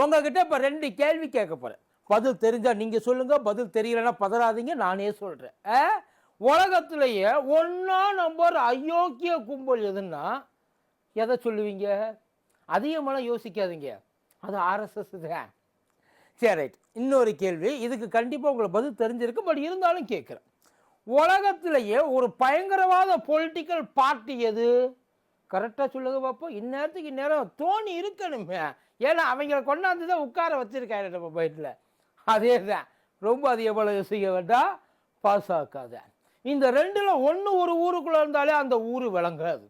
உங்ககிட்ட இப்போ ரெண்டு கேள்வி கேட்க போகிறேன் பதில் தெரிஞ்சால் நீங்கள் சொல்லுங்கள் பதில் தெரியலன்னா பதறாதீங்க நானே சொல்கிறேன் உலகத்திலேயே ஒன்றா நம்பர் அயோக்கிய கும்பல் எதுன்னா எதை சொல்லுவீங்க? அதிகமெல்லாம் யோசிக்காதீங்க. அது ஆர்எஸ்எஸ் தான். சரி ரைட். இன்னொரு கேள்வி. இதுக்கு கண்டிப்பாக உங்களுக்கு பதில் தெரிஞ்சிருக்கு பட் இருந்தாலும் கேட்குறேன். உலகத்திலேயே ஒரு பயங்கரவாத பொலிட்டிக்கல் பார்ட்டி எது? கரெக்டாக சொல்லுங்க பார்ப்போம் இந்நேரத்துக்கு இந்நேரம் தோணி இருக்கணுமே. ஏன்னா அவங்கள கொண்டாந்து தான் உட்கார வச்சுருக்காரு நம்ம பயிட்டில் அதே தான் ரொம்ப அதிகமாக செய்ய வேண்டாம் பாஸ் ஆக்காத இந்த ரெண்டில் ஒன்று ஒரு ஊருக்குள்ளே இருந்தாலே அந்த ஊர் விளங்காது.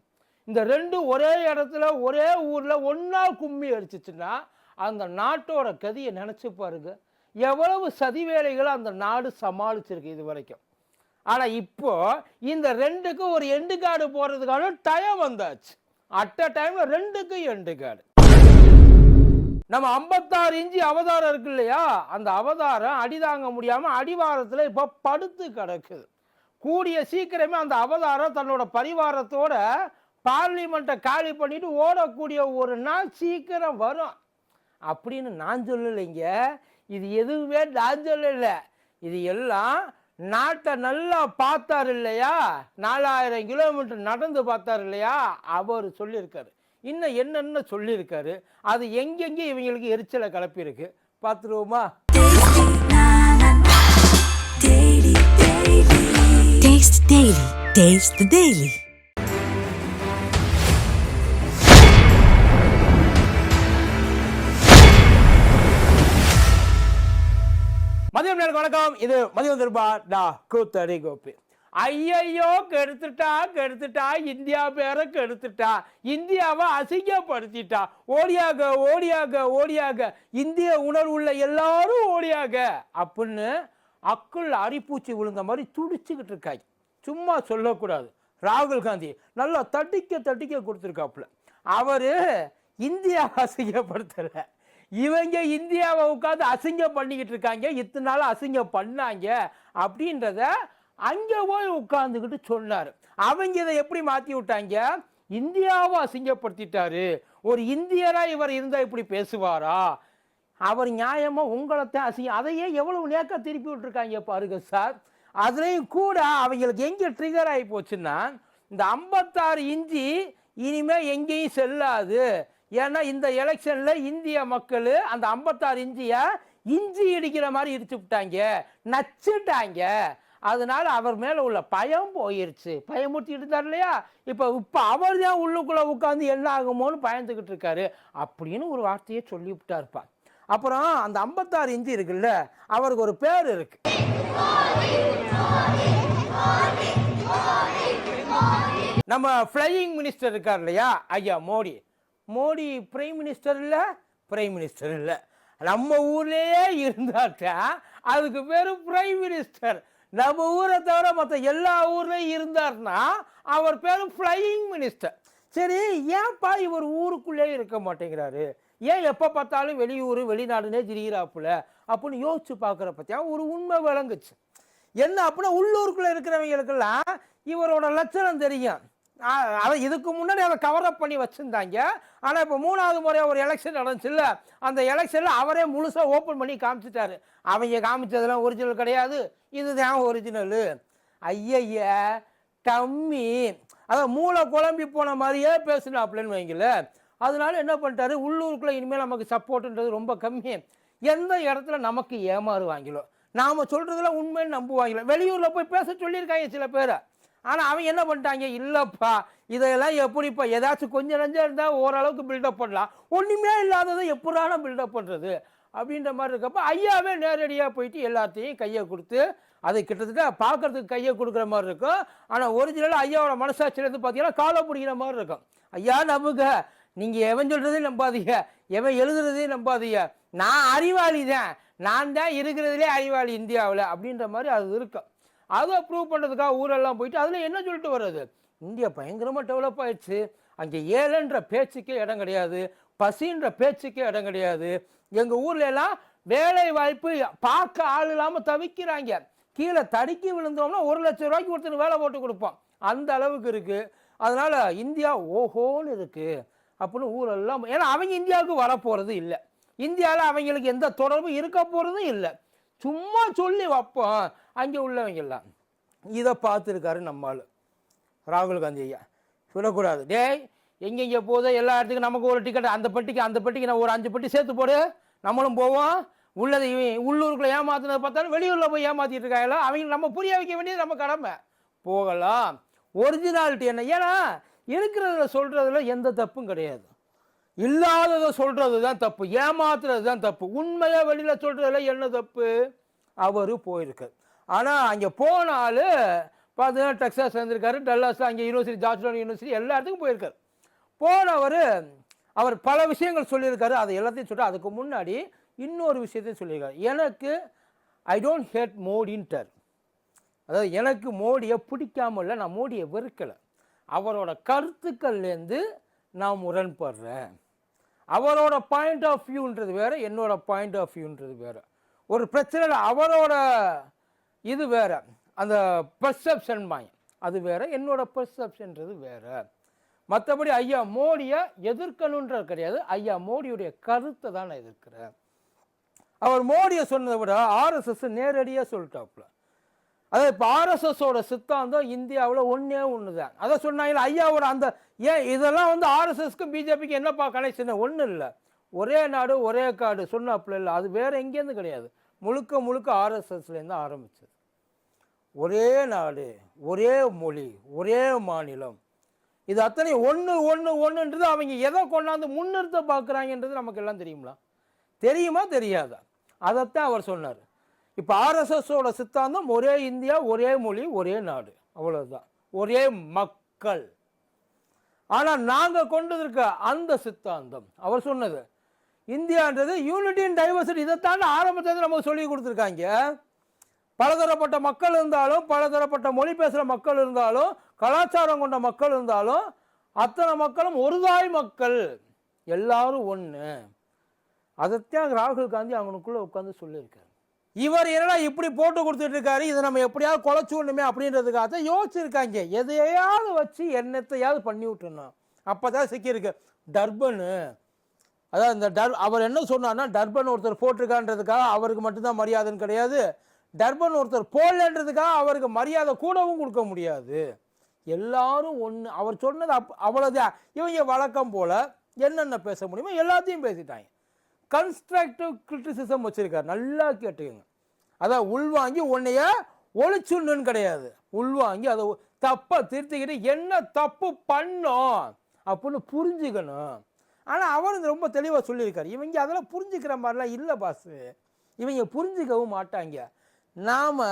இந்த ரெண்டு ஒரே இடத்துல ஒரே ஊரில் ஒன்றா கும்மி அடிச்சிச்சுன்னா அந்த நாட்டோட கதியை நினச்சி பாருங்க. எவ்வளவு சதி வேலைகளை அந்த நாடு சமாளிச்சிருக்கு இது வரைக்கும். ஆனால் இப்போ இந்த ரெண்டுக்கும் ஒரு எண்டு கார்டு போடுறதுக்கான டைம் வந்தாச்சு. அட் அ டைமில் ரெண்டுக்கும் எண்டு கார்டு. நம்ம ஐம்பத்தாறு இஞ்சி அவதாரம் இருக்கு இல்லையா? அந்த அவதாரம் அடிதாங்க முடியாமல் அடிவாரத்தில் இப்போ படுத்து கிடக்குது. கூடிய சீக்கிரமே அந்த அவதாரம் தன்னோட பரிவாரத்தோட பார்லிமெண்ட்டை காலி பண்ணிட்டு ஓடக்கூடிய ஒரு நாள் சீக்கிரம் வரும். அப்படின்னு நான் சொல்லலைங்க. இது எதுவுமே நான் சொல்லலை. இது எல்லாம் நாட்டை நல்லா பார்த்தார் இல்லையா? நாலாயிரம் கிலோமீட்டர் நடந்து பார்த்தார் இல்லையா? அவர் சொல்லியிருக்காரு. இன்னும் என்னென்ன சொல்லியிருக்காரு? அது எங்கெங்கே இவங்களுக்கு எரிச்சலை கிளப்பியிருக்கு? பார்த்துருவோமா. மதியம் நேரம் வணக்கம். இது மதியம் திருபா டா கூத்தடி கோப்பி ஐயையோ கெடுத்துட்டா கெடுத்துட்டா இந்தியா பேரை கெடுத்துட்டா இந்தியாவை அசிங்கப்படுத்திட்டா. ஓடியாக ஓடியாக ஓடியாக இந்திய உணர்வுள்ள எல்லாரும் ஓடியாக அப்படின்னு அக்குள் அரிப்பூச்சி விழுந்த மாதிரி துடிச்சுக்கிட்டு இருக்காய். சும்மா சொல்லக்கூடாது. ராகுல் காந்தி நல்லா தட்டிக்க தட்டிக்க கொடுத்துருக்காப்புல. அவர் இந்தியாவை அசிங்கப்படுத்தலை. இவங்க இந்தியாவை உட்காந்து அசிங்கம் பண்ணிக்கிட்டு இருக்காங்க. இத்தனை நாள் அசிங்கம் பண்ணாங்க அப்படின்றத அங்கே போய் உட்காந்துக்கிட்டு சொன்னார். அவங்க இதை எப்படி மாற்றி விட்டாங்க? இந்தியாவை அசிங்கப்படுத்திட்டாரு. ஒரு இந்தியராக இவர் இருந்தால் இப்படி பேசுவாரா? அவர் நியாயமாக உங்களைத்தான் அசிங்க அதையே எவ்வளவு நேக்க திருப்பி விட்டுருக்காங்க பாருங்க சார். அதுலேயும் கூட அவங்களுக்கு எங்கே ட்ரிகர் ஆகி போச்சுன்னா இந்த ஐம்பத்தாறு இஞ்சி இனிமேல் எங்கேயும் செல்லாது. ஏன்னா இந்த எலெக்ஷனில் இந்திய மக்கள் அந்த ஐம்பத்தாறு இஞ்சியை இஞ்சி இடிக்கிற மாதிரி இடிச்சு விட்டாங்க. நச்சுட்டாங்க. அதனால் அவர் மேலே உள்ள பயம் போயிருச்சு. பயமுறுத்திட்டு இருந்தார் இல்லையா இப்போ இப்போ அவர் தான் உள்ளுக்குள்ளே உட்காந்து என்ன ஆகுமோன்னு பயந்துக்கிட்டு இருக்காரு. அப்படின்னு ஒரு வார்த்தையை சொல்லி விட்டாருப்பா அப்புறம் அந்த ஐம்பத்தாறு இஞ்சி இருக்குல்ல அவருக்கு ஒரு பேர் இருக்கு. நம்ம ஃப்ளையிங் மினிஸ்டர் இருக்கார் இல்லையா ஐயா மோடி. மோடி பிரைம் மினிஸ்டர் இல்லை பிரைம் மினிஸ்டர் இல்லை. நம்ம ஊர்லேயே இருந்தாட்டா அதுக்கு பேர் பிரைம் மினிஸ்டர் நம்ம ஊரை தவிர மற்ற எல்லா ஊர்லேயும் இருந்தார்னா அவர் பேர் ஃப்ளையிங் மினிஸ்டர் சரி ஏன்ப்பா இவர் ஊருக்குள்ளே இருக்க மாட்டேங்கிறாரு? ஏன் எப்போ பார்த்தாலும் வெளியூர் வெளிநாடுனே திரிகிறாப்புல அப்படின்னு யோசிச்சு பார்க்குற பற்றியா ஒரு உண்மை விளங்குச்சு. என்ன அப்படின்னா உள்ளூருக்குள்ளே இருக்கிறவங்களுக்கெல்லாம் இவரோட லட்சணம் தெரியும். அதை இதுக்கு முன்னாடி அதை கவரப் பண்ணி வச்சுருந்தாங்க. ஆனால் இப்போ மூணாவது முறை ஒரு எலெக்ஷன் நடந்துச்சுல்ல அந்த எலெக்ஷனில் அவரே முழுசாக ஓப்பன் பண்ணி காமிச்சிட்டாரு. அவங்க காமிச்சதெல்லாம் ஒரிஜினல் கிடையாது. இதுதான் ஒரிஜினலு ஐயய்ய டம்மி. அதான் மூளை குழம்பி போன மாதிரியே பேசினாப்லன்னு வைங்கள அதனால என்ன பண்ணிட்டாரு? உள்ளூருக்குள்ளே இனிமேல் நமக்கு சப்போர்ட்டுன்றது ரொம்ப கம்மி. எந்த இடத்துல நமக்கு ஏமாறுவாங்களோ. நாம் சொல்கிறதுல உண்மைன்னு நம்புவாங்களோ. வெளியூரில் போய் பேச சொல்லியிருக்காங்க சில பேர். ஆனால் அவன் என்ன பண்ணிட்டாங்க? இல்லைப்பா இதையெல்லாம் எப்படிப்பா ஏதாச்சும் கொஞ்சம் நஞ்சம் இருந்தால் ஓரளவுக்கு பில்டப் பண்ணலாம். ஒன்றுமே இல்லாததை எப்படான பில்டப் பண்ணுறது அப்படின்ற மாதிரி இருக்கப்போ ஐயாவே நேரடியாக போயிட்டு எல்லாத்தையும் கையை கொடுத்து அது கிட்டத்தட்ட பார்க்கறதுக்கு கையை கொடுக்குற மாதிரி இருக்கும். ஆனால் ஒரிஜினலாக ஐயாவோட மனசாட்சியிலேருந்து பார்த்தீங்கன்னா காலை பிடிக்கிற மாதிரி இருக்கும். ஐயா நம்புங்க. நீங்கள் எவன் சொல்கிறதையும் நம்பாதீங்க. எவன் எழுதுறதையும் நம்பாதீங்க. நான் அறிவாளி தான் நான் தான் இருக்கிறதுலே அறிவாளி இந்தியாவில் அப்படின்ற மாதிரி அது இருக்கும். அதை ப்ரூவ் பண்ணுறதுக்காக ஊரெல்லாம் போயிட்டு அதில் என்ன சொல்லிட்டு வர்றது? இந்தியா பயங்கரமாக டெவலப் ஆயிடுச்சு. அங்கே ஏழைன்ற பேச்சுக்கே இடம் கிடையாது. பசின்ற பேச்சுக்கே இடம் கிடையாது. எங்கள் ஊர்ல எல்லாம் வேலை வாய்ப்பு பார்க்க ஆள் இல்லாமல் தவிக்கிறாங்க. கீழே தடுக்கி விழுந்தோம்னா ஒரு லட்சம் ரூபாய்க்கு ஒருத்தர் வேலை போட்டு கொடுப்போம். அந்த அளவுக்கு இருக்குது அதனால் இந்தியா ஓஹோன்னு இருக்குது அப்படின்னு ஊரெல்லாம் ஏன்னா அவங்க இந்தியாவுக்கு வரப்போகிறது இல்லை. இந்தியாவில் அவங்களுக்கு எந்த தொடர்பும் இருக்க போகிறதும் இல்லை. சும்மா சொல்லி வைப்போம். அங்கே உள்ளவங்கெல்லாம் இதை பார்த்துருக்காரு நம்மால் ராகுல் காந்தி ஐயா. சொல்லக்கூடாது. டேய் எங்கெங்கே போதோ எல்லா இடத்துக்கும் நமக்கு ஒரு டிக்கெட் அந்த பெட்டிக்கு அந்த பெட்டிக்கு நான் ஒரு அஞ்சு பெட்டி சேர்த்து போடு. நம்மளும் போவோம். உள்ளதை உள்ளூருக்குள்ளே ஏமாத்துனதை பார்த்தாலும் வெளியூரில் போய் ஏமாற்றிட்டு இருக்காங்களா அவங்க நம்ம புரிய வைக்க வேண்டியது நம்ம கடமை. போகலாம். ஒரிஜினாலிட்டி என்ன? ஏன்னா இருக்கிறத சொல்கிறதுல எந்த தப்பும் கிடையாது. இல்லாததை சொல்கிறது தான் தப்பு. ஏமாத்துறது தான் தப்பு. உண்மையாக வெளியில் சொல்கிறதுல என்ன தப்பு? அவர் போயிருக்கார் ஆனால் அங்கே போனாலும் பார்த்தீங்கன்னா டெக்ஸாஸ் இருந்திருக்காரு டல்லாஸில் அங்கே யூனிவர்சிட்டி ஜார்ஜ் யூனிவர்சிட்டி எல்லா இடத்துக்கும் போயிருக்கார். போனவர் அவர் பல விஷயங்கள் சொல்லியிருக்காரு. அதை எல்லாத்தையும் சொல்லிட்டு அதுக்கு முன்னாடி இன்னொரு விஷயத்தையும் சொல்லியிருக்காரு. எனக்கு ஐ டோன்ட் ஹேட் மோடின்ட்டார். அதாவது எனக்கு மோடியை பிடிக்காம இல்லை நான் மோடியை வெறுக்கலை. அவரோட கருத்துக்கள்லேருந்து நான் முரண்படுறேன் அவரோட பாயிண்ட் ஆஃப் வியூன்றது வேறு என்னோட பாயிண்ட் ஆஃப் வியூன்றது வேறு. ஒரு பிரச்சனையில் அவரோட இது வேறு. அந்த பர்செப்ஷன் பாயிண்ட் அது வேறு என்னோட பெர்செப்ஷன்றது வேறு. மற்றபடி ஐயா மோடியை எதிர்க்கணுன்றது கிடையாது. ஐயா மோடியுடைய கருத்தை தான் நான் எதிர்க்கிறேன். அவர் மோடியை சொன்னதை விட ஆர்எஸ்எஸ் நேரடியாக சொல்லிட்டாப்புல. அதாவது இப்போ ஆர்எஸ்எஸோட சித்தாந்தம் இந்தியாவில் ஒன்றே ஒன்று தான் அதை சொன்னாங்க ஐயாவோட அந்த ஏன் இதெல்லாம் வந்து ஆர்எஸ்எஸ்க்கும் பிஜேபிக்கு என்னப்பா கனெக்ஷன் ஒன்றும் இல்லை. ஒரே நாடு ஒரே காடு சொன்னாப்புல இல்லை. அது வேறு எங்கேருந்து கிடையாது. முழுக்க முழுக்க ஆர்எஸ்எஸ்லேருந்து ஆரம்பிச்சது. ஒரே நாடு ஒரே மொழி ஒரே மாநிலம். இது அத்தனை ஒன்று ஒன்று ஒன்றுன்றது அவங்க எதை கொண்டாந்து முன்னிறுத்த பார்க்குறாங்கன்றது நமக்கு எல்லாம் தெரியுங்களா தெரியுமா தெரியாதா? அதைத்தான் அவர் சொன்னார். இப்போ ஆர்எஸ்எஸோட சித்தாந்தம் ஒரே இந்தியா ஒரே மொழி ஒரே நாடு. அவ்வளோதான் ஒரே மக்கள். ஆனால் நாங்கள் கொண்டு இருக்க அந்த சித்தாந்தம். அவர் சொன்னது இந்தியான்றது யூனிட்டி அண்ட் டைவர்சிட்டி இதைத்தான் ஆரம்பத்தில் நமக்கு சொல்லி கொடுத்துருக்காங்க. பலதரப்பட்ட மக்கள் இருந்தாலும் பலதரப்பட்ட மொழி பேசுகிற மக்கள் இருந்தாலும் கலாச்சாரம் கொண்ட மக்கள் இருந்தாலும் அத்தனை மக்களும் ஒருதாய் மக்கள். எல்லாரும் ஒன்று அதைத்தான் ராகுல் காந்தி அவனுக்குள்ள உட்காந்து சொல்லியிருக்காரு. இவர் என்னடா இப்படி போட்டு கொடுத்துட்டு இருக்காரு இதை நம்ம எப்படியாவது குலைச்சு விடணுமே அப்படின்றதுக்காக தான் யோசிச்சிருக்காங்க. எதையாவது வச்சு என்னத்தையாவது பண்ணி விட்டுணும் அப்போ தான் சிக்கியிருக்கு. டர்பனு. அதாவது இந்த டர் அவர் என்ன சொன்னார்னா டர்பன் ஒருத்தர் போட்டிருக்கான்றதுக்காக அவருக்கு மட்டும்தான் மரியாதைன்னு கிடையாது. டர்பன் ஒருத்தர் போடலன்றதுக்காக அவருக்கு மரியாதை கூடவும் கொடுக்க முடியாது. எல்லாரும் ஒன்று அவர் சொன்னது அப் அவ்வளோதான் இவங்க வழக்கம் போல் என்னென்ன பேச முடியுமோ எல்லாத்தையும் பேசிட்டாங்க. கன்ஸ்ட்ரக்டிவ் கிரிட்டிசிசம் வச்சுருக்காரு. நல்லா கேட்டுக்கோங்க. அதான் உள்வாங்கி உன்னைய ஒழிச்சுன்னு கிடையாது. உள்வாங்கி அதை தப்பை திருத்திக்கிட்டு என்ன தப்பு பண்ணோம் அப்படின்னு புரிஞ்சுக்கணும். ஆனால் அவர் ரொம்ப தெளிவாக சொல்லியிருக்காரு. இவங்க அதெல்லாம் புரிஞ்சுக்கிற மாதிரிலாம் இல்லை பாஸு இவங்க புரிஞ்சுக்கவும் மாட்டாங்க. நாம்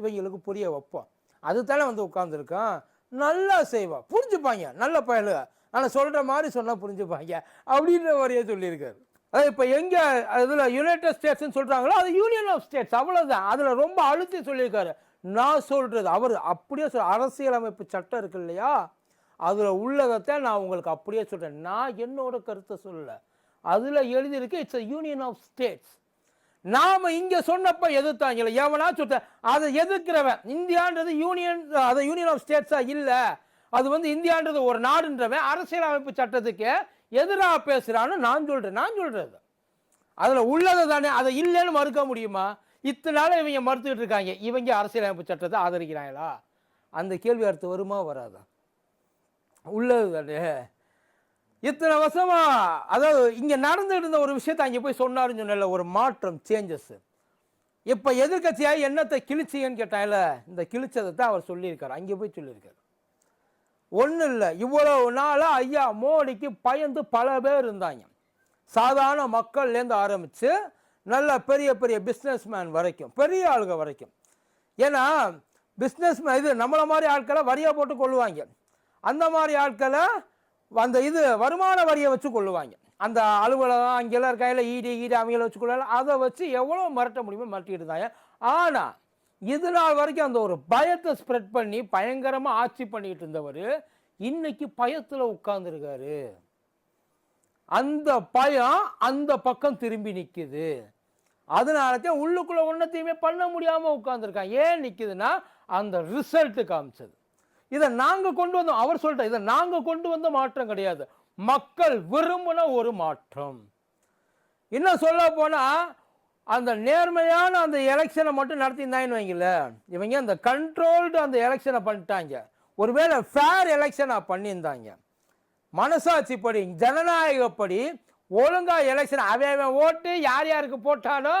இவங்களுக்கு புரிய வைப்போம். அதுதானே வந்து உட்காந்துருக்கோம் நல்லா செய்வோம் புரிஞ்சுப்பாங்க. நல்ல பயலுக. ஆனால் சொல்கிற மாதிரி சொன்னால் புரிஞ்சுப்பாங்க. அப்படின்ற மாதிரியே சொல்லியிருக்காரு. அதாவது இப்போ எங்கே இதில் யுனைடெட் ஸ்டேட்ஸ்னு சொல்கிறாங்களோ அது யூனியன் ஆஃப் ஸ்டேட்ஸ் அவ்வளோதான் அதில் ரொம்ப அழுத்தி சொல்லியிருக்காரு. நான் சொல்கிறது அவர் அப்படியே சொல் அரசியலமைப்பு சட்டம் இருக்கு இல்லையா? அதில் உள்ளதத்தை நான் உங்களுக்கு அப்படியே சொல்கிறேன் நான் என்னோட கருத்தை சொல்லலை. அதில் எழுதியிருக்கு it's a union of states நாம இங்க சொன்னப்ப எதிர்த்தாங்கல்ல எவனா சொல்ற அதை எதிர்க்கிறவன் இந்தியான்றது யூனியன் அது யூனியன் ஆஃப் ஸ்டேட்ஸா இல்ல. அது வந்து இந்தியான்றது ஒரு நாடுன்றவன் அரசியலமைப்பு சட்டத்துக்கு எதிராக பேசுறான்னு நான் சொல்றேன். நான் சொல்றது. அதுல உள்ளதை தானே அதை இல்லைன்னு மறுக்க முடியுமா? இத்தனை நாள் இவங்க மறுத்துக்கிட்டு இருக்காங்க. இவங்க அரசியலமைப்பு சட்டத்தை ஆதரிக்கிறாங்களா? அந்த கேள்வி அடுத்து வருமா வராதா? உள்ளது தானே. இத்தனை வருஷமா? அதாவது இங்கே நடந்துட்டு இருந்த ஒரு விஷயத்தை அங்கே போய் சொன்னாருன்னு சொன்னல ஒரு மாற்றம் சேஞ்சஸ் இப்போ எதிர்க்கட்சியாக என்னத்தை கிழிச்சிங்கன்னு கேட்டாங்கல்ல இந்த கிழிச்சதை தான் அவர் சொல்லியிருக்கார். அங்கே போய் சொல்லியிருக்காரு. ஒன்றும் இல்லை. இவ்வளவு நாளாக ஐயா மோடிக்கு பயந்து பல பேர் இருந்தாங்க. சாதாரண மக்கள்லேருந்து ஆரம்பித்து நல்ல பெரிய பெரிய பிஸ்னஸ்மேன் வரைக்கும் பெரிய ஆளுங்க வரைக்கும். ஏன்னா பிஸ்னஸ் இது நம்மளை மாதிரி ஆட்களை வரியாக போட்டு கொள்ளுவாங்க. அந்த மாதிரி ஆட்களை அந்த இது வருமான வரியை வச்சு கொள்ளுவாங்க. அந்த அலுவலகம் அங்கெல்லாம் கையில் ஈடி ஈடி அவங்கள வச்சு கொள்ளலாம் அதை வச்சு எவ்வளோ மிரட்ட முடியுமோ மிரட்டிட்டு இருந்தாங்க ஆனால் இது நாள் வரைக்கும் அந்த ஒரு பயத்தை ஸ்ப்ரெட் பண்ணி பயங்கரமாக ஆட்சி பண்ணிட்டு இருந்தவர் இன்னைக்கு பயத்தில் உட்கார்ந்துருக்காரு. அந்த பயம் அந்த பக்கம் திரும்பி நிற்குது அதனால தான் உள்ளுக்குள்ளே ஒன்றத்தையுமே பண்ண முடியாமல் உட்காந்துருக்கான் ஏன் நிற்குதுன்னா அந்த ரிசல்ட்டு காமிச்சது. இதை நாங்கள் கொண்டு வந்தோம். அவர் சொல்லிட்டார் இதை நாங்கள் கொண்டு வந்த மாற்றம் கிடையாது. மக்கள் விரும்பின ஒரு மாற்றம். இன்னும் சொல்ல போனால் அந்த நேர்மையான அந்த எலெக்ஷனை மட்டும் நடத்தியிருந்தாங்கன்னு வைங்கள இவங்க அந்த கண்ட்ரோல்டு அந்த எலெக்ஷனை பண்ணிட்டாங்க. ஒருவேளை ஃபேர் எலெக்ஷனாக பண்ணியிருந்தாங்க. மனசாட்சிப்படி ஜனநாயகப்படி ஒழுங்கா எலெக்ஷன் அவன் அவன் ஓட்டு யார் யாருக்கு போட்டானோ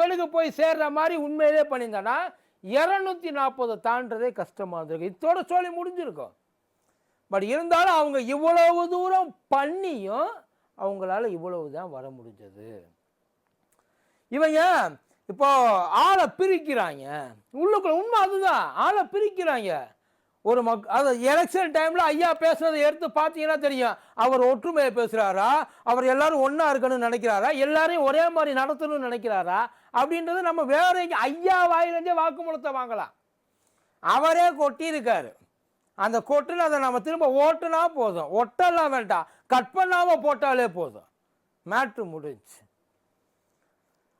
வெளுக்கு போய் சேர்ற மாதிரி உண்மையிலே பண்ணியிருந்தானா இரநூத்தி நாற்பதை தாண்டதே கஷ்டமாக இருந்திருக்கு இதோட சோழி முடிஞ்சிருக்கும். பட் இருந்தாலும் அவங்க இவ்வளவு தூரம் பண்ணியும் அவங்களால இவ்வளவு தான் வர முடிஞ்சது. இவங்க இப்போ ஆளை பிரிக்கிறாங்க. உள்ளுக்குள்ள உண்மை அதுதான். ஆளை பிரிக்கிறாங்க. ஒரு மக் அது எலெக்ஷன் டைமில் ஐயா பேசுனதை எடுத்து பார்த்தீங்கன்னா தெரியும். அவர் ஒற்றுமையை பேசுகிறாரா அவர் எல்லாரும் ஒன்றா இருக்கணும்னு நினைக்கிறாரா? எல்லாரையும் ஒரே மாதிரி நடத்தணும்னு நினைக்கிறாரா? அப்படின்றது நம்ம வேற ஐயா வாயிலிருந்தே வாக்குமூலத்தை வாங்கலாம். அவரே கொட்டியிருக்காரு. அந்த கொட்டுன்னு அதை நம்ம திரும்ப ஓட்டுனா போதும். ஒட்டெல்லாம் வேண்டாம். கட் பண்ணாமல் போட்டாலே போதும். மேட்ரு முடிஞ்சு.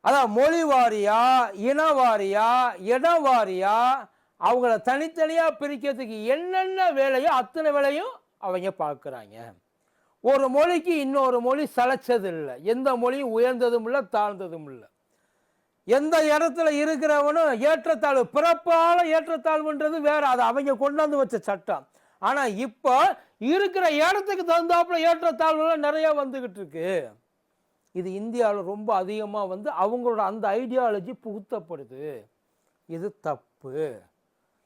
அதான் மொழி வாரியா இன வாரியா இடம் வாரியா அவங்கள தனித்தனியாக பிரிக்கிறதுக்கு என்னென்ன வேலையோ அத்தனை வேலையும் அவங்க பார்க்குறாங்க. ஒரு மொழிக்கு இன்னொரு மொழி சளைச்சது இல்லை எந்த மொழியும் உயர்ந்ததும் இல்லை தாழ்ந்ததும் இல்லை. எந்த இடத்துல இருக்கிறவனும் ஏற்றத்தாழ்வு பிறப்பால் ஏற்றத்தாழ்வுன்றது வேறு. அது அவங்க கொண்டாந்து வச்ச சட்டம். ஆனால் இப்போ இருக்கிற இடத்துக்கு தகுந்தாப்புல ஏற்றத்தாழ்வுலாம் நிறையா வந்துக்கிட்டு இருக்கு. இது இந்தியாவில் ரொம்ப அதிகமாக வந்து அவங்களோட அந்த ஐடியாலஜி புகுத்தப்படுது. இது தப்பு.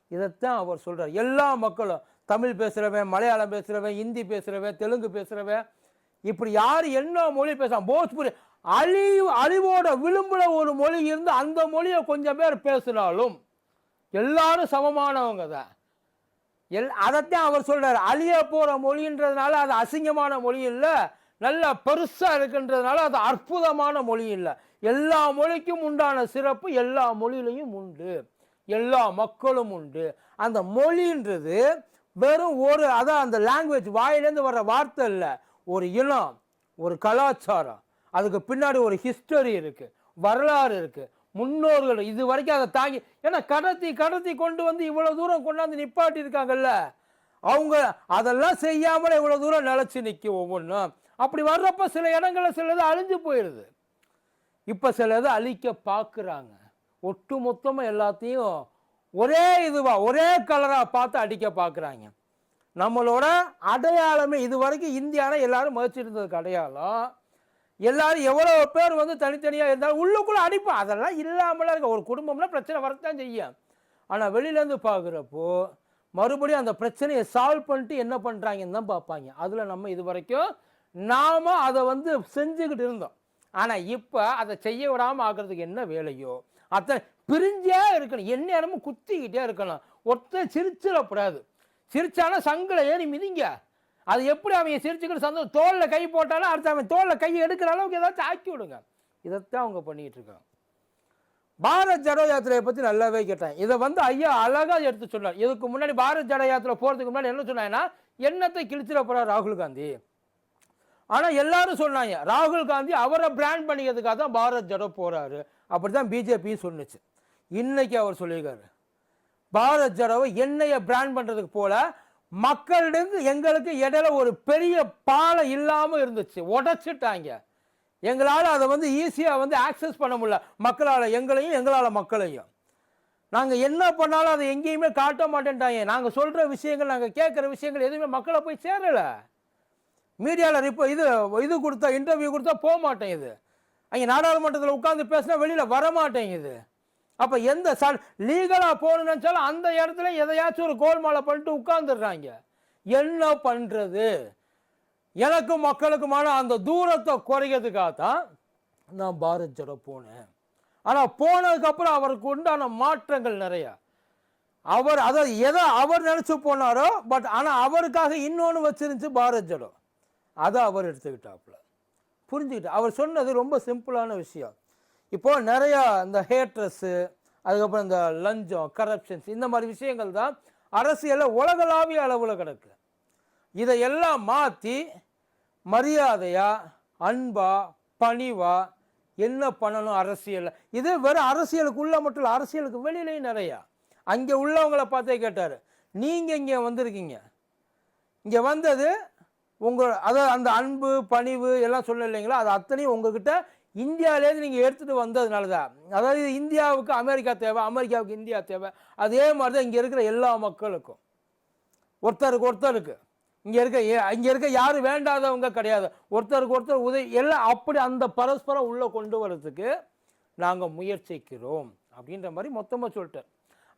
இதைத்தான் அவர் சொல்கிறார் எல்லா மக்களும் தமிழ் பேசுகிறவன் மலையாளம் பேசுகிறவன் ஹிந்தி பேசுகிறவன் தெலுங்கு பேசுகிறவன் இப்படி யார் என்ன மொழி பேசுகிறான் போஜ்புரி அழிவு அழிவோட விளிம்பில் ஒரு மொழி இருந்து அந்த மொழியை கொஞ்சம் பேர் பேசினாலும் எல்லாரும் சமமானவங்க தான். எல் அதைத்தான் அவர் சொல்கிறார் அழிய போகிற மொழின்றதுனால அது அசிங்கமான மொழி இல்லை. நல்ல பெருசாக இருக்குன்றதுனால அது அற்புதமான மொழி இல்லை. எல்லா மொழிக்கும் உண்டான சிறப்பு எல்லா மொழியிலையும் உண்டு. எல்லா மக்களும் உண்டு. அந்த மொழின்றது வெறும் ஒரு அதான் அந்த லாங்குவேஜ் வாயிலேருந்து வர்ற வார்த்தை இல்லை ஒரு இனம் ஒரு கலாச்சாரம். அதுக்கு பின்னாடி ஒரு ஹிஸ்டரி இருக்குது வரலாறு இருக்குது முன்னோர்கள் இது வரைக்கும் அதை தாங்கி ஏன்னா கடத்தி கடத்தி கொண்டு வந்து இவ்வளோ தூரம் கொண்டாந்து நிப்பாட்டி இருக்காங்கல்ல அவங்க அதெல்லாம் செய்யாமல் இவ்வளோ தூரம் நிலச்சி நிற்கும் ஒவ்வொன்றும். அப்படி வர்றப்போ சில இடங்களில் சிலது அழிஞ்சு போயிடுது இப்போ சிலது அழிக்க பார்க்குறாங்க. ஒட்டு மொத்தமாக எல்லாத்தையும் ஒரே இதுவாக ஒரே கலராக பார்த்து அடிக்க பார்க்குறாங்க. நம்மளோட அடையாளமே இது வரைக்கும் இந்தியானா எல்லாரும் மதிச்சிட்டு இருந்ததுக்கு அடையாளம். எல்லாரும் எவ்வளோ பேர் வந்து தனித்தனியாக இருந்தாலும் உள்ளுக்குள்ளே அடிப்போம் அதெல்லாம் இல்லாமலாம் இருக்க ஒரு குடும்பம்னா பிரச்சனை வரத்தான் செய்யும். ஆனால் வெளியிலேருந்து பார்க்குறப்போ மறுபடியும் அந்த பிரச்சனையை சால்வ் பண்ணிட்டு என்ன பண்ணுறாங்கன்னு தான் பார்ப்பாங்க. அதில் நம்ம இது வரைக்கும் நாம் அதை வந்து செஞ்சுக்கிட்டு இருந்தோம். ஆனால் இப்போ அதை செய்ய விடாமல் ஆக்கிறதுக்கு என்ன வேலையோ அத்தனை பிரிஞ்சே இருக்கணும். எந்நேரமும் குத்திக்கிட்டே இருக்கணும். ஒருத்தர் சிரிச்சிடக்கூடாது. சிரிச்சானா சங்கில ஏறி மிதிங்க. அது எப்படி அவங்க சிரிச்சுக்கிட்டு சந்தோஷம்? தோளில் கை போட்டாலும் அடுத்து அவன் தோளில் கை எடுக்கிற அளவுக்கு ஏதாச்சும் ஆக்கி விடுங்க. இதைத்தான் அவங்க பண்ணிகிட்டு இருக்காங்க. பாரத் ஜடோ யாத்திரையை பற்றி நல்லாவே கேட்டேன். இதை வந்து ஐயா அழகாக எடுத்து சொன்னார். இதுக்கு முன்னாடி பாரத் ஜடோ யாத்திரை போகிறதுக்கு முன்னாடி என்ன சொன்னாங்கன்னா எண்ணத்தை கிழிச்சிட போகிறார் ராகுல் காந்தி? ஆனால் எல்லாரும் சொன்னாங்க ராகுல் காந்தி அவரை பிராண்ட் பண்ணிக்கிறதுக்காக தான் பாரத் ஜடோ போகிறாரு அப்படி தான் பிஜேபியும் சொன்னுச்சு. இன்னைக்கு அவர் சொல்லியிருக்காரு. பாரத் ஜடோவை எண்ணெயை பிராண்ட் பண்ணுறதுக்கு போல மக்களிடம் எங்களுக்கு இடையில ஒரு பெரிய பாலம் இல்லாமல் இருந்துச்சு. உடைச்சிட்டாங்க. எங்களால் அதை வந்து ஈஸியாக வந்து ஆக்சஸ் பண்ண முடியல. மக்களால் எங்களையும் எங்களால் மக்களையும். நாங்கள் என்ன பண்ணாலும் அதை எங்கேயுமே காட்ட மாட்டேன்ட்டாங்க. நாங்கள் சொல்கிற விஷயங்கள் நாங்கள் கேட்குற விஷயங்கள் எதுவுமே மக்களை போய் சேரலை. மீடியாவில் ரிப்போ இது இது கொடுத்தா இன்டர்வியூ கொடுத்தா போக மாட்டேங்குது. அங்கே நாடாளுமன்றத்தில் உட்காந்து பேசினா வெளியில் வர மாட்டேங்குது அப்போ எந்த ச லீகலாக போகணும்னு நினச்சாலும் அந்த இடத்துல எதையாச்சும் ஒரு கோல்மாலை பண்ணிட்டு உட்காந்துடுறாங்க என்ன பண்ணுறது எனக்கும் மக்களுக்குமான அந்த தூரத்தை குறைக்கிறதுக்காக தான் நான் பாரத் ஜோட போனேன். ஆனால் போனதுக்கப்புறம் அவருக்கு உண்டான மாற்றங்கள் நிறையா. அவர் அதை எதை அவர் நினச்சி போனாரோ பட் ஆனால் அவருக்காக இன்னொன்று வச்சிருந்துச்சு பாரத் ஜடோ. அதை அவர் எடுத்துக்கிட்டாப்புல. புரிஞ்சுக்கிட்டு அவர் சொன்னது ரொம்ப சிம்பிளான விஷயம். இப்போது நிறையா இந்த ஹேட்ரஸ்ஸு அதுக்கப்புறம் இந்த லஞ்சம் கரப்ஷன்ஸ் இந்த மாதிரி விஷயங்கள் தான் அரசியலில் உலகளாவிய அளவில் கிடக்கு. இதையெல்லாம் மாற்றி மரியாதையாக அன்பா பணிவா என்ன பண்ணணும் அரசியலில்? இது வெறும் அரசியலுக்குள்ள மட்டும் இல்லை அரசியலுக்கு வெளியிலையும் நிறையா. அங்கே உள்ளவங்களை பார்த்தே கேட்டார் நீங்கள் இங்கே வந்திருக்கீங்க. இங்கே வந்தது உங்கள் அதாவது அந்த அன்பு பணிவு எல்லாம் சொல்ல இல்லைங்களா? அது அத்தனையும் உங்ககிட்ட இந்தியாவிலேருந்து நீங்கள் எடுத்துகிட்டு வந்ததுனால தான் அதாவது இது இந்தியாவுக்கு அமெரிக்கா தேவை அமெரிக்காவுக்கு இந்தியா தேவை. அதே மாதிரி தான் இங்கே இருக்கிற எல்லா மக்களுக்கும். ஒருத்தருக்கு ஒருத்தருக்கு. இங்கே இருக்க இங்கே இருக்க யாரும் வேண்டாதவங்க கிடையாது. ஒருத்தருக்கு ஒருத்தர் உதவி எல்லாம் அப்படி அந்த பரஸ்பரம் உள்ளே கொண்டு வரதுக்கு நாங்கள் முயற்சிக்கிறோம். அப்படின்ற மாதிரி மொத்தமாக சொல்லிட்டு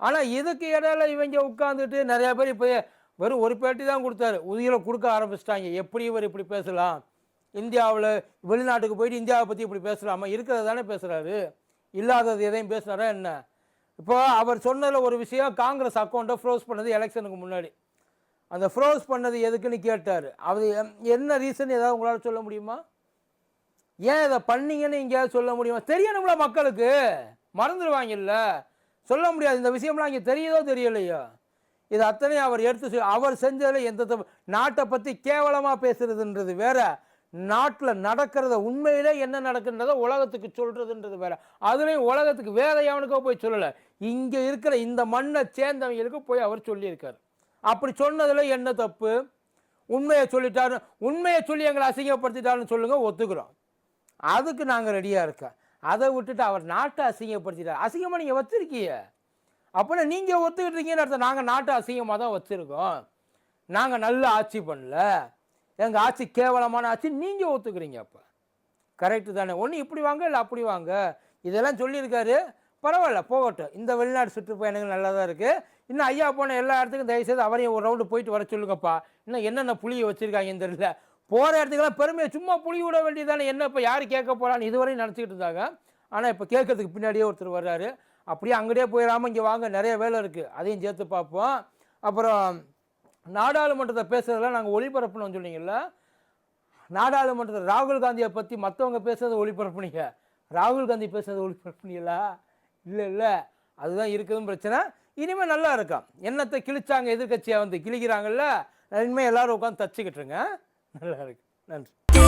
ஆனால் இதுக்கு இடையில இவங்க உட்காந்துட்டு நிறையா பேர் இப்போ வெறும் ஒரு பேட்டி தான் கொடுத்தாரு. உதவியில் கொடுக்க ஆரம்பிச்சிட்டாங்க. எப்படி இவர் இப்படி பேசலாம்? இந்தியாவில் வெளிநாட்டுக்கு போயிட்டு இந்தியாவை பற்றி இப்படி பேசலாமா? இருக்கிறத தானே பேசுகிறாரு இல்லாதது எதையும் பேசுனாரா என்ன? இப்போ அவர் சொன்னதில் ஒரு விஷயம் காங்கிரஸ் அக்கௌண்ட்டை ஃப்ரோஸ் பண்ணது எலெக்ஷனுக்கு முன்னாடி. அந்த ஃப்ரோஸ் பண்ணது எதுக்குன்னு கேட்டார். அது என்ன ரீசன் ஏதாவது உங்களால் சொல்ல முடியுமா? ஏன் இதை பண்ணீங்கன்னு எங்கேயாவது சொல்ல முடியுமா? தெரியணும்ல மக்களுக்கு. மறந்துடுவாங்கல்ல சொல்ல முடியாது. இந்த விஷயம்லாம் இங்கே தெரியுதோ தெரியலையோ? இது அத்தனையும் அவர் எடுத்து அவர் செஞ்சதில் எந்த தப்பு நாட்டை பற்றி கேவலமாக பேசுறதுன்றது வேற. நாட்டில் நடக்கிறத உண்மையிலே என்ன நடக்குன்றதை உலகத்துக்கு சொல்கிறதுன்றது வேற. அதுலேயும் உலகத்துக்கு வேற எவனுக்கோ போய் சொல்லலை. இங்கே இருக்கிற இந்த மண்ணை சேர்ந்தவங்களுக்கு போய் அவர் சொல்லியிருக்கார். அப்படி சொன்னதில் என்ன தப்பு? உண்மையை சொல்லிட்டாரு உண்மையை சொல்லி எங்களை அசிங்கப்படுத்திட்டாருன்னு சொல்லுங்கள் ஒத்துக்கிறோம். அதுக்கு நாங்கள் ரெடியாக இருக்கோம். அதை விட்டுட்டு அவர் நாட்டை அசிங்கப்படுத்திட்டார். அசிங்கமாக நீங்கள் வச்சுருக்கீங்க. அப்படின்னா நீங்கள் ஒத்துக்கிட்டீங்கன்னு அர்த்தம். நாங்கள் நாட்டை அசிங்கமாக தான் வச்சுருக்கோம். நாங்கள் நல்ல ஆட்சி பண்ணல. எங்கள் ஆட்சி கேவலமான ஆட்சி நீங்கள் ஒத்துக்கிறீங்க அப்போ. கரெக்டு தானே. ஒன்று இப்படி வாங்க இல்லை அப்படி வாங்க. இதெல்லாம் சொல்லியிருக்காரு. பரவாயில்ல போகட்டும். இந்த வெளிநாடு சுற்றுப்பயணங்கள் நல்லா தான் இருக்குது இன்னும் ஐயா போன எல்லா இடத்துக்கும் தயவுசெய்து அவரையும் ஒரு ரவுண்டு போயிட்டு வர சொல்லுங்கப்பா. இன்னும் என்னென்ன புளியை வச்சுருக்காங்கன்னு தெரியல. போகிற இடத்துக்கெல்லாம் பெருமையை சும்மா புளி விட வேண்டியதானே என்ன இப்போ யார் கேட்க போகிறான்னு இதுவரையும் நினச்சிக்கிட்டு இருந்தாங்க. ஆனால் இப்போ கேட்கறதுக்கு பின்னாடியே ஒருத்தர் வர்றாரு. அப்படியே அங்கேயே போயிடாமல் இங்கே வாங்க நிறைய வேலை இருக்குது அதையும் சேர்த்து பார்ப்போம். அப்புறம் நாடாளுமன்றத்தை பேசுகிறதெல்லாம் நாங்கள் ஒளிபரப்பணும்னு சொன்னீங்கல்ல நாடாளுமன்றத்தில் ராகுல் காந்தியை பற்றி மற்றவங்க பேசுறதை ஒளிபரப்புனீங்க. ராகுல் காந்தி பேசுகிறத ஒளிபரப்புனீங்களா? இல்லை இல்லை. அதுதான் இருக்குதுன்னு பிரச்சனை. இனிமேல் நல்லா இருக்கும் என்னத்தை கிழிச்சாங்க எதிர்க்கட்சியாக வந்து? கிழிக்கிறாங்கல்ல? இனிமேல் எல்லோரும் உட்காந்து தச்சுக்கிட்டுருங்க. நல்லா இருக்கு. நன்றி.